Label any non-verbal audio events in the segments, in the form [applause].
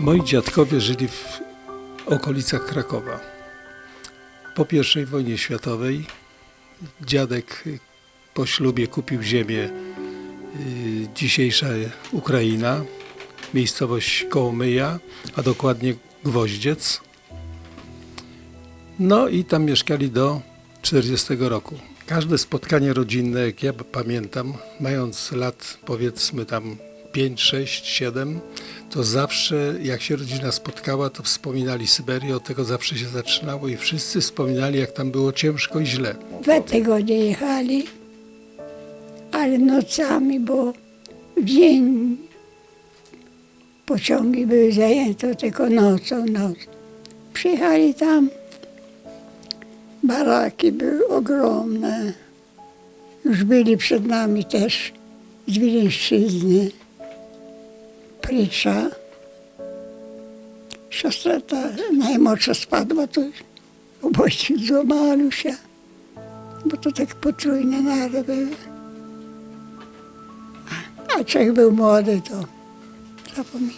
Moi dziadkowie żyli w okolicach Krakowa. Po I wojnie światowej dziadek po ślubie kupił ziemię y, dzisiejsza Ukraina, miejscowość Kołomyja, a dokładnie Gwoździec. No i tam mieszkali do 40 roku. Każde spotkanie rodzinne, jak ja pamiętam, mając lat powiedzmy tam 5, 6, 7, to zawsze jak się rodzina spotkała, to wspominali Syberię, od tego zawsze się zaczynało i wszyscy wspominali, jak tam było ciężko i źle. Dwa tygodnie jechali, ale nocami, bo w dzień pociągi były zajęte tylko nocą, noc. Przyjechali tam, baraki były ogromne. Już byli przed nami też z Wileńszczyzny, Pricza. Siostra ta najmłodsza spadła, to obojczyk złamała się bo to tak potrójne nary były. A człowiek był młody, to zapomina.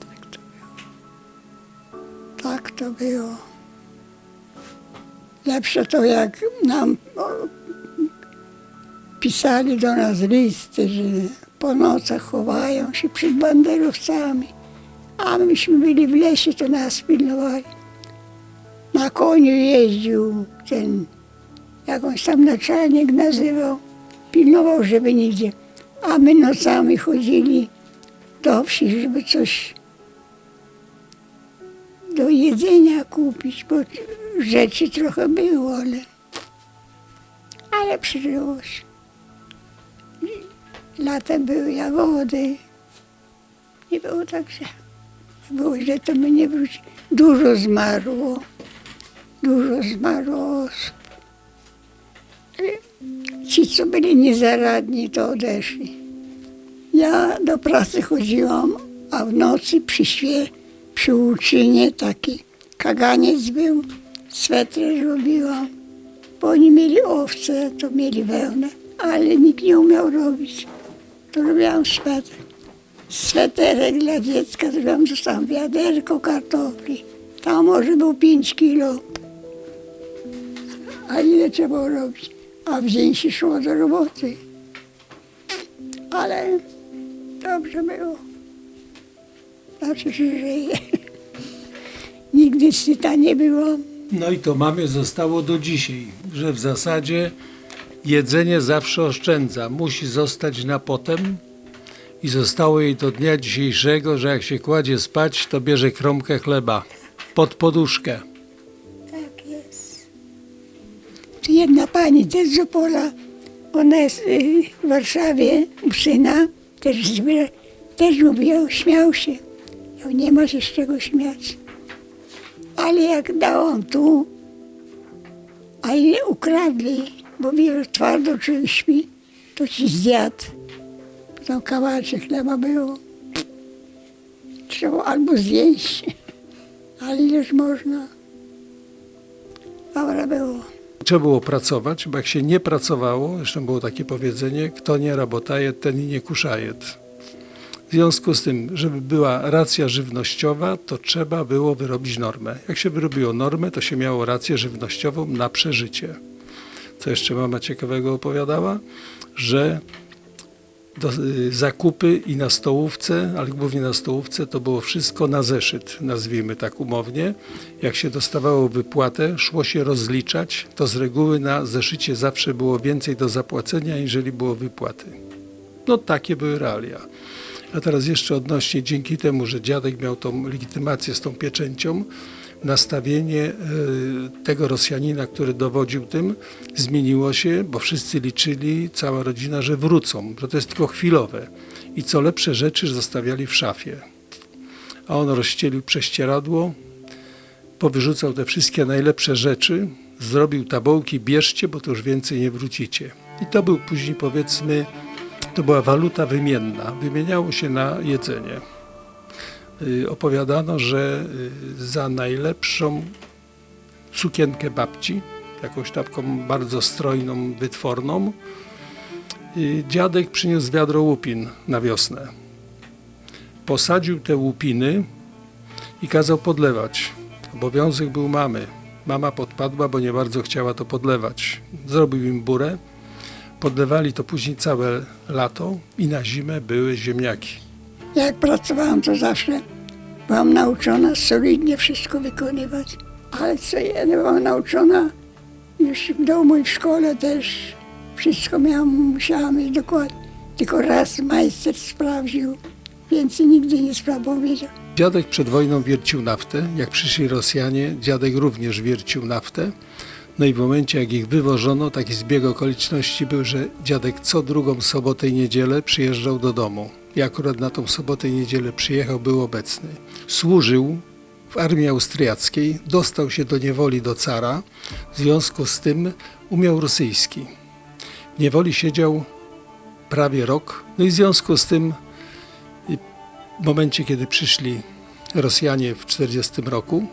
Tak to było. Tak to było. Lepsze to jak nam o, pisali do nas listy, że po nocach chowają się przed banderowcami. A myśmy byli w lesie, to nas pilnowali na koniu jeździł ten, jakąś tam naczelnik nazywał, pilnował, żeby nigdzie. A my nocami chodzili do wsi, żeby coś do jedzenia kupić, bo rzeczy trochę było, ale, ale przyżyło się. Latem były jagody. Nie było tak, że było źle, to my nie wrócili. Dużo zmarło dużo zmarło osób. Ci, co byli niezaradni, to odeszli. Ja do pracy chodziłam, a w nocy przy świe, przy łuczynie taki kaganiec był, swetry robiłam, bo oni mieli owce, to mieli wełnę, ale nikt nie umiał robić. Robiłam sweter. Sweterek dla dziecka zrobiłam, dostałam wiaderko kartofli. Tam może był 5 kilo a ile trzeba było robić. A w dzień się szło do roboty. Ale dobrze było. Zawsze się żyje. Nigdy syta nie byłam. No i to mamie zostało do dzisiaj, że w zasadzie jedzenie zawsze oszczędza. Musi zostać na potem i zostało jej do dnia dzisiejszego, że jak się kładzie spać, to bierze kromkę chleba pod poduszkę. Tak jest. Jedna pani też z Opola, ona jest y, w Warszawie syna, też zbiera, też mówił, śmiał się. Nie ma się z czego śmiać. Ale jak dałam tu, a ile ukradli, bo wiele twardo człowiek śpi, to ci zjadł. Tam kawałeczek chleba było. Trzeba albo zjeść, [laughs] ale ileż można. Dobra było. Trzeba było pracować, bo jak się nie pracowało, zresztą było takie powiedzenie, kto nie rabotaje, ten nie kuszajet. W związku z tym, żeby była racja żywnościowa, to trzeba było wyrobić normę. Jak się wyrobiło normę, to się miało rację żywnościową na przeżycie. Co jeszcze mama ciekawego opowiadała? Że do, y, zakupy i na stołówce, ale głównie na stołówce, to było wszystko na zeszyt, nazwijmy tak umownie. Jak się dostawało wypłatę, szło się rozliczać, to z reguły na zeszycie zawsze było więcej do zapłacenia, jeżeli było wypłaty. No takie były realia. A teraz jeszcze odnośnie, dzięki temu, że dziadek miał tą legitymację z tą pieczęcią, nastawienie e, tego Rosjanina, który dowodził tym, zmieniło się, bo wszyscy liczyli, cała rodzina, że wrócą, że to jest tylko chwilowe. I co lepsze rzeczy zostawiali w szafie. A on rozścielił prześcieradło, powyrzucał te wszystkie najlepsze rzeczy, zrobił tabołki, bierzcie, bo to już więcej nie wrócicie. I to był później, powiedzmy, to była waluta wymienna. Wymieniało się na jedzenie. Y, opowiadano, że y, za najlepszą sukienkę babci, jakąś taką bardzo strojną, wytworną, y, dziadek przyniósł wiadro łupin na wiosnę. posadził te łupiny i kazał podlewać. Obowiązek był mamy. Mama podpadła, bo nie bardzo chciała to podlewać. Zrobił im burę, podlewali to później całe lato i na zimę były ziemniaki. Jak pracowałam, to zawsze byłam nauczona solidnie wszystko wykonywać. Ale co ja nie byłam nauczona, już w domu i w szkole też wszystko miałam, musiałam mieć dokładnie. Tylko raz majster sprawdził, więcej nigdy nie sprawdził, wiedział. Dziadek przed wojną wiercił naftę. Jak przyszli Rosjanie, dziadek również wiercił naftę. No i w momencie, jak ich wywożono, taki zbieg okoliczności był, że dziadek co drugą sobotę i niedzielę przyjeżdżał do domu. I akurat na tą sobotę i niedzielę przyjechał, był obecny. Służył w armii austriackiej, dostał się do niewoli do cara, w związku z tym umiał rosyjski. W niewoli siedział prawie rok, no i w związku z tym w momencie, kiedy przyszli Rosjanie w 40 roku,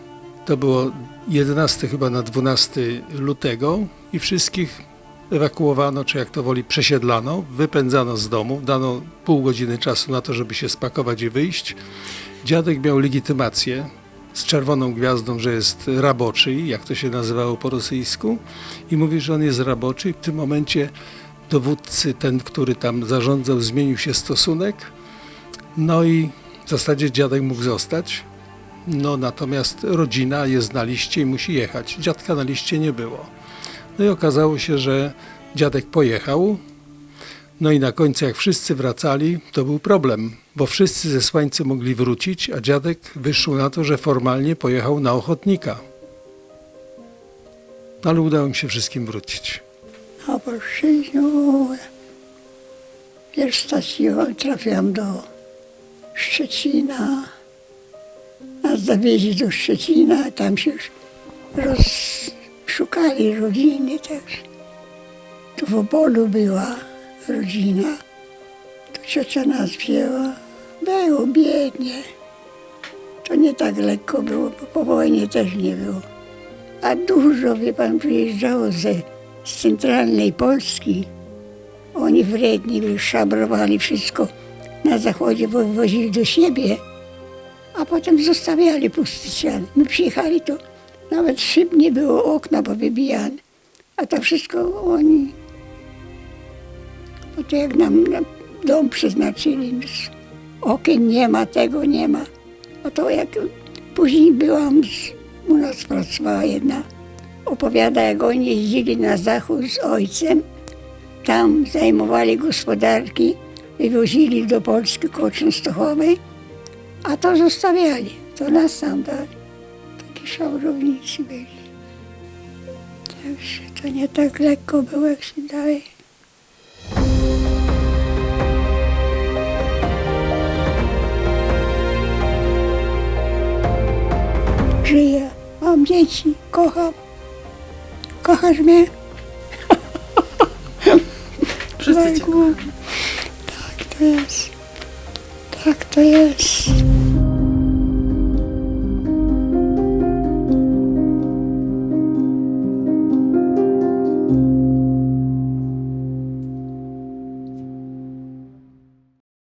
to było 11 chyba na 12 lutego i wszystkich ewakuowano, czy jak to woli, przesiedlano, wypędzano z domu, dano pół godziny czasu na to, żeby się spakować i wyjść. Dziadek miał legitymację z czerwoną gwiazdą, że jest raboczy, jak to się nazywało po rosyjsku i mówi, że on jest raboczy w tym momencie dowódcy, ten, który tam zarządzał, zmienił się stosunek, no i w zasadzie dziadek mógł zostać. No natomiast rodzina jest na liście i musi jechać. Dziadka na liście nie było. No i okazało się, że dziadek pojechał. No i na końcu jak wszyscy wracali, to był problem, bo wszyscy zesłańcy mogli wrócić, a dziadek wyszło na to, że formalnie pojechał na ochotnika. Ale udało mi się wszystkim wrócić. A po pierwszą stacją trafiłam do Szczecina. Nas zawieźli do Szczecina, tam się już rozszukali rodziny też. Tu w Opolu była rodzina. Tu ciocia nas wzięła. Było biednie. To nie tak lekko było, bo po wojnie też nie było. A dużo, wie pan, przyjeżdżało ze, z centralnej Polski. Oni wredni szabrowali wszystko na zachodzie, wywozili do siebie, a potem zostawiali pusty ścian. My przyjechali, to nawet szyb nie było, okna powybijane. A to wszystko oni, bo to jak nam na dom przeznaczyli, okien nie ma, tego nie ma. A to jak później byłam, u nas pracowała jedna, opowiada jak oni jeździli na zachód z ojcem, tam zajmowali gospodarki, wywozili do Polski koło Częstochowej, a to zostawiali, to nas tam dali. Taki szałrownicy byli. Także to nie tak lekko było, jak się daje. Żyję, mam dzieci, kocham. Kochasz mnie? Wszyscy cię. Tak to jest. Tak to jest.